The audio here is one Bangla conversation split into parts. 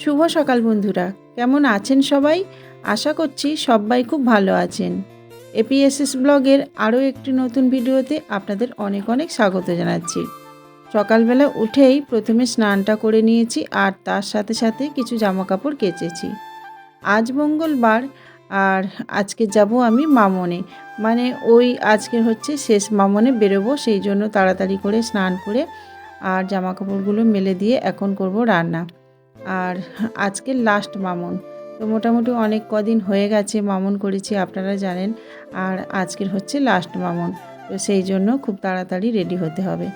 শুভ সকাল বন্ধুরা, কেমন আছেন সবাই? আশা করছি সবাই খুব ভালো আছেন। এপিএসএস ব্লগের আরও একটি নতুন ভিডিওতে আপনাদের অনেক অনেক স্বাগত জানাচ্ছি। সকালবেলা উঠেই প্রথমে স্নানটা করে নিয়েছি আর তার সাথে সাথে কিছু জামা কাপড় কেচেছি। আজ মঙ্গলবার আর আজকে যাব আমি মামনে। মানে ওই আজকে হচ্ছে শেষ মামনে বেরোবো, সেই জন্য তাড়াতাড়ি করে স্নান করে আর জামা কাপড়গুলো মেলে দিয়ে এখন করব রান্না। আর আজকে লাস্ট মামন। তো মোটামুটি অনেক কদিন হয়ে গেছে মামন করেছি, আপনারা জানেন। আর আজকের হচ্ছে লাস্ট মামন। তো সেই জন্য খুব তাড়াতাড়ি রেডি হতে হবে।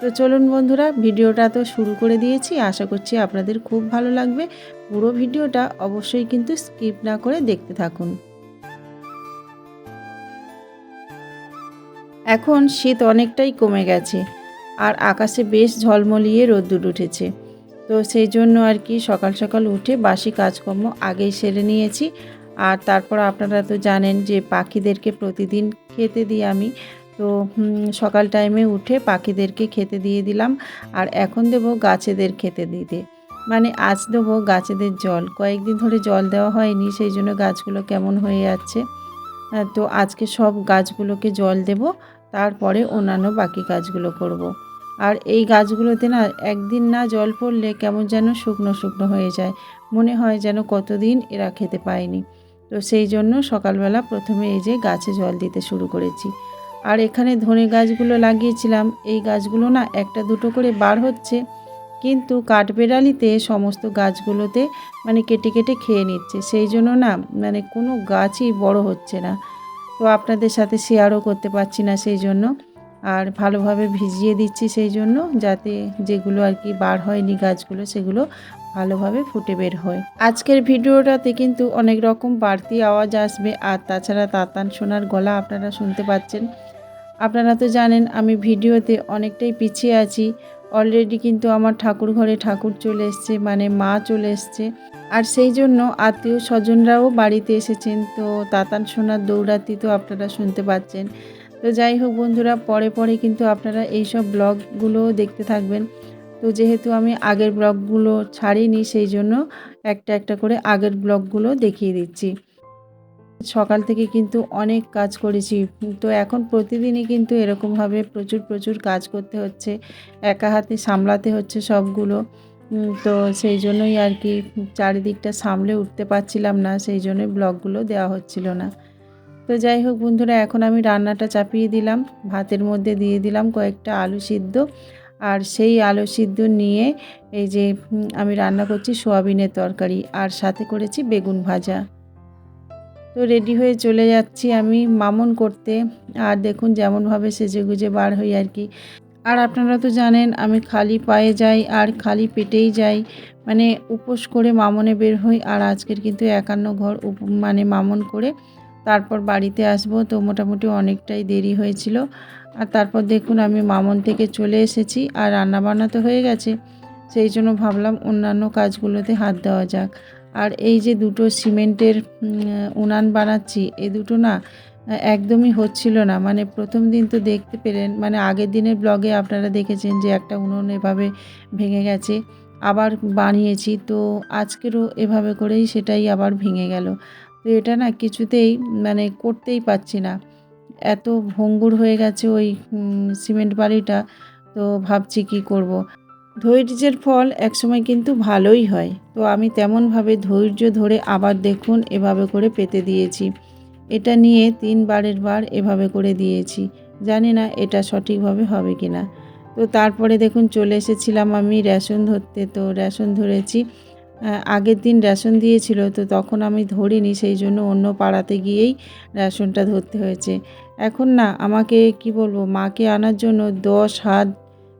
তো চলুন বন্ধুরা, ভিডিওটা তো শুরু করে দিয়েছি। আশা করছি আপনাদের খুব ভালো লাগবে। পুরো ভিডিওটা অবশ্যই কিন্তু স্কিপ না করে দেখতে থাকুন। এখন শীত অনেকটাই কমে গেছে। আর আকাশে বেশ ঝলমলিয়ে রোদ্দুর উঠেছে। তো সেই জন্য আর কি সকাল সকাল উঠে বাসি কাজকর্ম আগেই সেরে নিয়েছি। আর তারপর আপনারা তো জানেন যে পাখিদেরকে প্রতিদিন খেতে দিই আমি। তো সকাল টাইমে উঠে পাখিদেরকে খেতে দিয়ে দিলাম। আর এখন দেবো গাছেদের খেতে দিতে। মানে আজ দেবো গাছেদের জল। কয়েকদিন ধরে জল দেওয়া হয়নি, সেই জন্য গাছগুলো কেমন হয়ে যাচ্ছে। তো আজকে সব গাছগুলোকে জল দেব। তারপরে অন্যান্য বাকি কাজগুলো করব। আর এই গাছগুলোতে না একদিন না জল পড়লে কেমন যেন শুকনো শুকনো হয়ে যায়। মনে হয় যেন কতদিন এরা খেতে পায়নি। তো সেই জন্য সকালবেলা প্রথমে এই যে গাছে জল দিতে শুরু করেছি। আর এখানে ধনে গাছগুলো লাগিয়েছিলাম। এই গাছগুলো না একটা দুটো করে বার হচ্ছে। কিন্তু কাঠবেড়ালিতে সমস্ত গাছগুলোতে মানে কেটে কেটে খেয়ে নিচ্ছে। সেই জন্য না মানে কোনো গাছই বড় হচ্ছে না। তো আপনাদের সাথে শেয়ারও করতে পারছি না সেই জন্য। আর ভালোভাবে ভিজিয়ে দিচ্ছি সেই জন্য যাতে যেগুলো আর কি বার হয়নি গাছগুলো, সেগুলো ভালোভাবে ফুটে বের হয়। আজকের ভিডিওটাতে কিন্তু অনেক রকম বাড়তি আওয়াজ আসবে আর তাছাড়া তাতান সোনার গলা আপনারা শুনতে পাচ্ছেন। আপনারা তো জানেন আমি ভিডিওতে অনেকটাই পিছিয়ে আছি। অলরেডি কিন্তু আমার ঠাকুর ঘরে ঠাকুর চলে এসছে মানে মা চলে এসছে। আর সেই জন্য আত্মীয় স্বজনরাও বাড়িতে এসেছেন। তো তাতান সোনার দৌড়াতি তো আপনারা শুনতে পাচ্ছেন। তো যাই হোক বন্ধুরা, পরে পরে কিন্তু আপনারা এই সব ব্লগগুলো দেখতে থাকবেন। তো যেহেতু আমি আগের ব্লগগুলো ছাড়িনি, সেই জন্য একটা একটা করে আগের ব্লগগুলো দেখিয়ে দিচ্ছি। সকাল থেকে কিন্তু অনেক কাজ করেছি। তো এখন প্রতিদিনই কিন্তু এরকমভাবে প্রচুর প্রচুর কাজ করতে হচ্ছে। একা হাতে সামলাতে হচ্ছে সবগুলো। তো সেই জন্যই আর কি চারিদিকটা সামলে উঠতে পারছিলাম না, সেই জন্যই ব্লগগুলো দেওয়া হচ্ছিল না। তো যাই হোক বন্ধুরা, এখন আমি রান্নাটা চাপিয়ে দিলাম। ভাতের মধ্যে দিয়ে দিলাম কয়েকটা আলু সিদ্ধ। আর সেই আলু সিদ্ধ নিয়ে এই যে আমি রান্না করছি সোয়াবিনের তরকারি আর সাথে করেছি বেগুন ভাজা। তো রেডি হয়ে চলে যাচ্ছি আমি মামন করতে। আর দেখুন যেমনভাবে সেজে গুজে বার হই আর কি। আর আপনারা তো জানেন আমি খালি পায়ে যাই আর খালি পেটেই যাই। মানে উপোস করে মামনে বের হই আর আজকের কিন্তু একান্ন ঘর মানে মামন করে তারপর বাড়িতে আসব। তো মোটামুটি অনেকটাই দেরি হয়েছিল। আর তারপর দেখুন আমি মামন থেকে চলে এসেছি আর রান্নাবান্না তো হয়ে গেছে। সেই জন্য ভাবলাম অন্যান্য কাজগুলোতে হাত দেওয়া যাক। আর এই যে দুটো সিমেন্টের উনান বানাচ্ছি, এ দুটো না, একদমই হচ্ছিল না। মানে প্রথম দিন তো দেখতে পেলেন মানে আগের দিনের ব্লগে আপনারা দেখেছেন যে একটা উনুন এভাবে ভেঙে গেছে, আবার বানিয়েছি। তো আজকেরও এভাবে করেই সেটাই আবার ভেঙে গেল। তো এটা না কিছুতেই মানে করতেই পারছি না। এত ভঙ্গুর হয়ে গেছে ওই সিমেন্ট বাড়িটা তো ভাবছি কি করব। ধৈর্যের ফল একসময় কিন্তু ভালোই হয়। তো আমি তেমনভাবে ধৈর্য ধরে আবার দেখুন এভাবে করে পেতে দিয়েছি। এটা নিয়ে তিনবারের বার এভাবে করে দিয়েছি। জানি না এটা সঠিকভাবে হবে কি না তো তারপরে দেখুন চলে এসেছিলাম আমি রেশন ধরতে। তো রেশন ধরেছি। আগের দিন রেশন দিয়েছিল, তো তখন আমি ধরিনি, সেই জন্য অন্য পাড়াতে গিয়েই রেশনটা ধরতে হয়েছে। এখন না, আমাকে কি বলব, মাকে আনার জন্য দশ হাত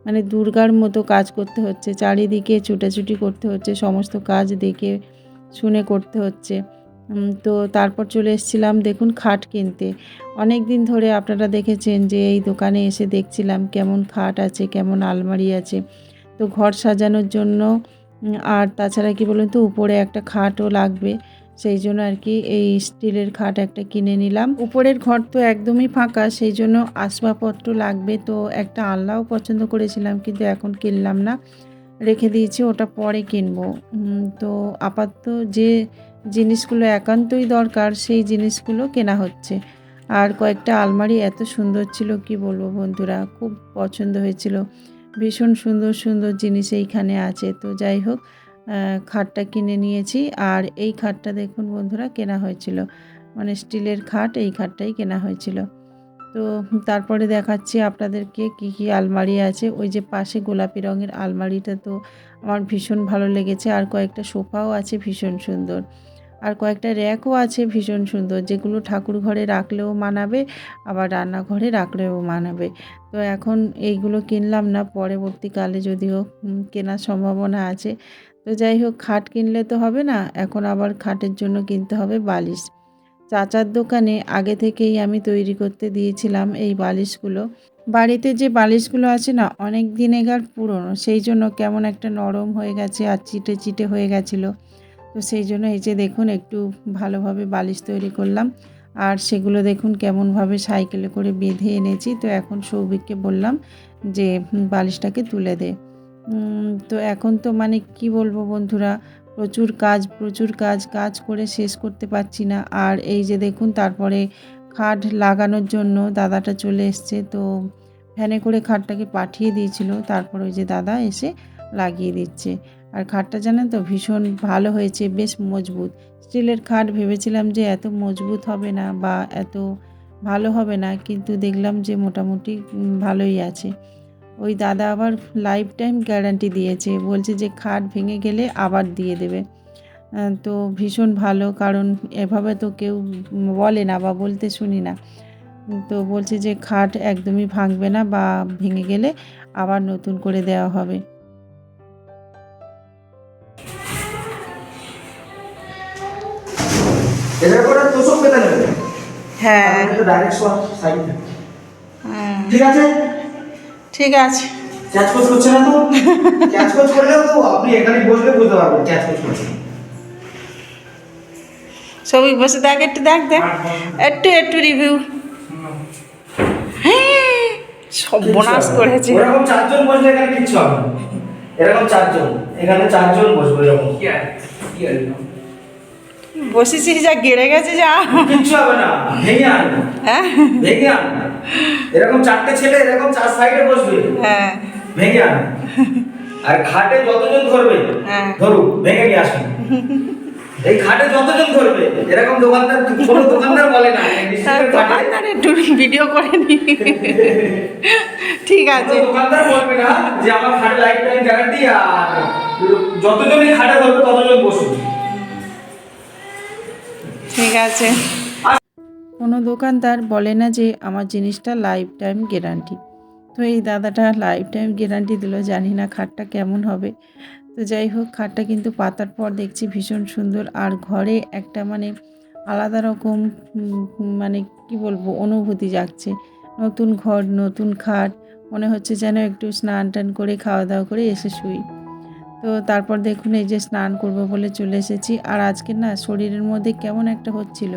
মানে দুর্গার মতো কাজ করতে হচ্ছে, চারিদিকে ছুটাছুটি করতে হচ্ছে, সমস্ত কাজ দেখে শুনে করতে হচ্ছে। তো তারপর চলে এসেছিলাম, দেখুন, খাট কিনতে। অনেক দিন ধরে আপনারা দেখেছেন যে, এই দোকানে এসে দেখছিলাম কেমন খাট আছে, কেমন আলমারি আছে। তো ঘর সাজানোর জন্য আর তাছাড়া কি বলুন তো, উপরে একটা খাটও লাগবে। সেই জন্য আর কি এই স্টিলের খাট একটা কিনে নিলাম। উপরের ঘর তো একদমই ফাঁকা, সেই জন্য আসবাবপত্র লাগবে। তো একটা আলনাও পছন্দ করেছিলাম, কিন্তু এখন কিনলাম না। রেখে দিয়েছি, ওটা পরে কিনবো। তো আপাতত যে জিনিসগুলো একান্তই দরকার, সেই জিনিসগুলো কেনা হচ্ছে। আর কয়েকটা আলমারি এত সুন্দর ছিল, কি বলব বন্ধুরা, খুব পছন্দ হয়েছিল। ভীষণ সুন্দর সুন্দর জিনিস এইখানে আছে। তো যাই হোক খাটটা কিনে নিয়েছি। আর এই খাটটা দেখুন বন্ধুরা, কেনা হয়েছিল। মানে স্টিলের খাট, এই খাটটাই কেনা হয়েছিল। তো তারপরে দেখাচ্ছি আপনাদেরকে কি কি আলমারি আছে। ওই যে পাশে গোলাপি রঙের আলমারিটা তো আমার ভীষণ ভালো লেগেছে। আর কয়েকটা সোফাও আছে, ভীষণ সুন্দর। আর কয়েকটা র্যাকও আছে ভীষণ সুন্দর, যেগুলো ঠাকুর ঘরে রাখলেও মানাবে, আবার রান্নাঘরে রাখলেও মানাবে। তো এখন এইগুলো কিনলাম না, পরবর্তীকালে যদিও কেনার সম্ভাবনা আছে। তো যাই হোক, খাট কিনলে তো হবে না, এখন আবার খাটের জন্য কিনতে হবে বালিশ। চাচার দোকানে আগে থেকেই আমি তৈরি করতে দিয়েছিলাম এই বালিশগুলো। বাড়িতে যে বালিশগুলো আছে না, অনেক দিনেকার পুরনো, সেই জন্য কেমন একটা নরম হয়ে গেছে আর চিটে চিটে হয়ে গেছিল। তো সেই জন্য এই যে দেখুন, একটু ভালোভাবে বালিশ তৈরি করলাম। আর সেগুলো দেখুন, কেমনভাবে সাইকেলে করে বেঁধে এনেছি। তো এখন সৌভিককে বললাম যে বালিশটাকে তুলে দে। তো এখন তো মানে কি বলব বন্ধুরা, প্রচুর কাজ প্রচুর কাজ কাজ করে শেষ করতে পারছি না। আর এই যে দেখুন, তারপরে খাট লাগানোর জন্য দাদাটা চলে এসছে। তো ভ্যানে করে খাটটাকে পাঠিয়ে দিয়েছিল। তারপর ওই যে দাদা এসে লাগিয়ে দিচ্ছে। আর খাটটা জানেন তো ভীষণ ভালো হয়েছে, বেশ মজবুত। স্টিলের খাট ভেবেছিলাম যে এত মজবুত হবে না বা এত ভালো হবে না, কিন্তু দেখলাম যে মোটামুটি ভালোই আছে। ওই দাদা আবার লাইফ টাইম গ্যারান্টি দিয়েছে, বলছে যে খাট ভেঙে গেলে আবার দিয়ে দেবে। তো ভীষণ ভালো, কারণ এভাবে তো কেউ বলে না বা বলতে শুনি না। তো বলছে যে খাট একদমই ভাঙবে না বা ভেঙে গেলে আবার নতুন করে দেওয়া হবে। এটার করে তোষক পেতে নেবে। হ্যাঁ। ডাইরেক্ট সাইড ঠিক আছে? ঠিক আছে। ক্যাচ কোচ করছে না তো? ক্যাচ কোচ করলেও তো আপনি এখানে বসলে বুঝতে পারবেন ক্যাচ কোচ করছে। সবই বসে দেখ একটু দেখ দেখ। একটু একটু রিভিউ সর্বনাশ করেছে। ওরকম চারজন বসলে এখানে কিচ্ছু হবে এরকম চারজন। এখানে চারজন বসবে এরকম। বসেছিস যা গেড়ে গেছে যা। কিছু হবে না ভেঙে আন হ্যাঁ? ভেঙে আন এরকম চারটে ছেলে এরকম চার সাইডে বসবে। হ্যাঁ। ভেঙে আন আর খাটে যতজন ধরবে হ্যাঁ। ধরুক ভেঙে নিয়ে আসুন এই খাটে যতজন ধরবে এরকম দোকানদার কোনো দোকানদার বলে না। দোকানদার একটু ভিডিও করে নি। ঠিক আছে। দোকানদার বলবে না যে আমার খাটে লাইফ টাইম গ্যারান্টি আর যতজনই খাটে ধরবে ততজন বসুন ঠিক আছে। কোনো দোকানদার বলে না যে আমার জিনিসটা লাইফ টাইম গ্যারান্টি তো এই দাদাটা লাইফ টাইম গ্যারান্টি দিল, জানি না খাটটা কেমন হবে। তো যাই হোক, খাটটা কিন্তু পাতার পর দেখছি ভীষণ সুন্দর। আর ঘরে একটা মানে আলাদা রকম মানে কি বলব, অনুভূতি জাগছে। নতুন ঘর, নতুন খাট, মনে হচ্ছে যেন একটু স্নান টান করে খাওয়া দাওয়া করে এসে শুই। তো তারপর দেখুন, এই যে স্নান করব বলে চলে এসেছি। আর আজকে না শরীরের মধ্যে কেমন একটা হচ্ছিল,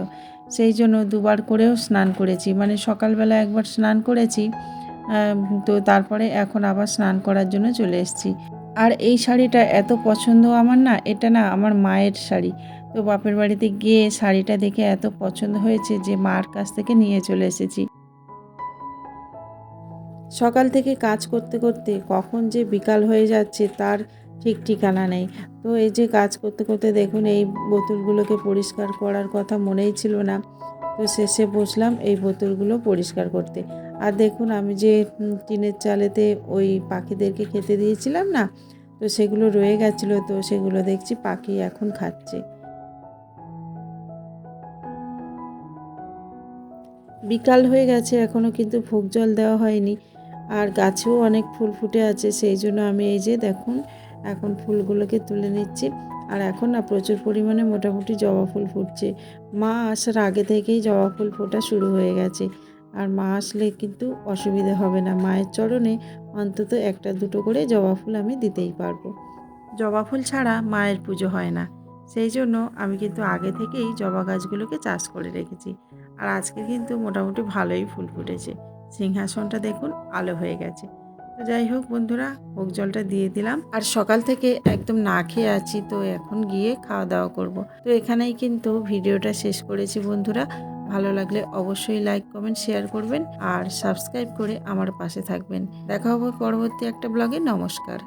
সেই জন্য দুবার করেও স্নান করেছি। মানে সকালবেলা একবার স্নান করেছি তো তারপরে এখন আবার স্নান করার জন্য চলে এসেছি। আর এই শাড়িটা এত পছন্দ আমার না, এটা না আমার মায়ের শাড়ি। তো বাপের বাড়িতে গিয়ে শাড়িটা দেখে এত পছন্দ হয়েছে যে মার কাছ থেকে নিয়ে চলে এসেছি। সকাল থেকে কাজ করতে করতে কখন যে বিকাল হয়ে যাচ্ছে, তার ঠিক ঠিকানা নেই। তো এই যে কাজ করতে করতে দেখুন, এই বোতলগুলোকে পরিষ্কার করার কথা মনেই ছিল না। তো শেষে বসলাম এই বোতলগুলো পরিষ্কার করতে। আর দেখুন, আমি যে টিনের চালেতে ওই পাখিদেরকে খেতে দিয়েছিলাম না, তো সেগুলো রয়ে গেছিল, তো সেগুলো দেখছি পাখি এখন খাচ্ছে। বিকাল হয়ে গেছে এখনও কিন্তু ভোগ জল দেওয়া হয়নি। আর গাছেও অনেক ফুল ফুটে আছে, সেই জন্য আমি এই যে দেখুন এখন ফুলগুলোকে তুলে নিচ্ছি। আর এখন না প্রচুর পরিমাণে মোটামুটি জবা ফুল ফুটছে। মা আসার আগে থেকেই জবা ফুল ফোটা শুরু হয়ে গেছে। আর মা আসলে কিন্তু অসুবিধে হবে না। মায়ের চরণে অন্তত একটা দুটো করে জবা ফুল আমি দিতেই পারব। জবা ফুল ছাড়া মায়ের পুজো হয় না। সেই জন্য আমি কিন্তু আগে থেকেই জবা গাছগুলোকে চাষ করে রেখেছি। আর আজকে কিন্তু মোটামুটি ভালোই ফুল ফুটেছে। সিংহাসনটা দেখুন আলো হয়ে গেছে। যাই হোক বন্ধুরা, ভোগ জলটা দিয়ে দিলাম। আর সকাল থেকে একদম না খেয়ে আছি, তো এখন গিয়ে খাওয়া দাওয়া করব। তো এখানেই কিন্তু ভিডিওটা শেষ করেছি বন্ধুরা। ভালো লাগলে অবশ্যই লাইক, কমেন্ট, শেয়ার করবেন। আর সাবস্ক্রাইব করে আমার পাশে থাকবেন। দেখা হবে পরবর্তী একটা ব্লগে। নমস্কার।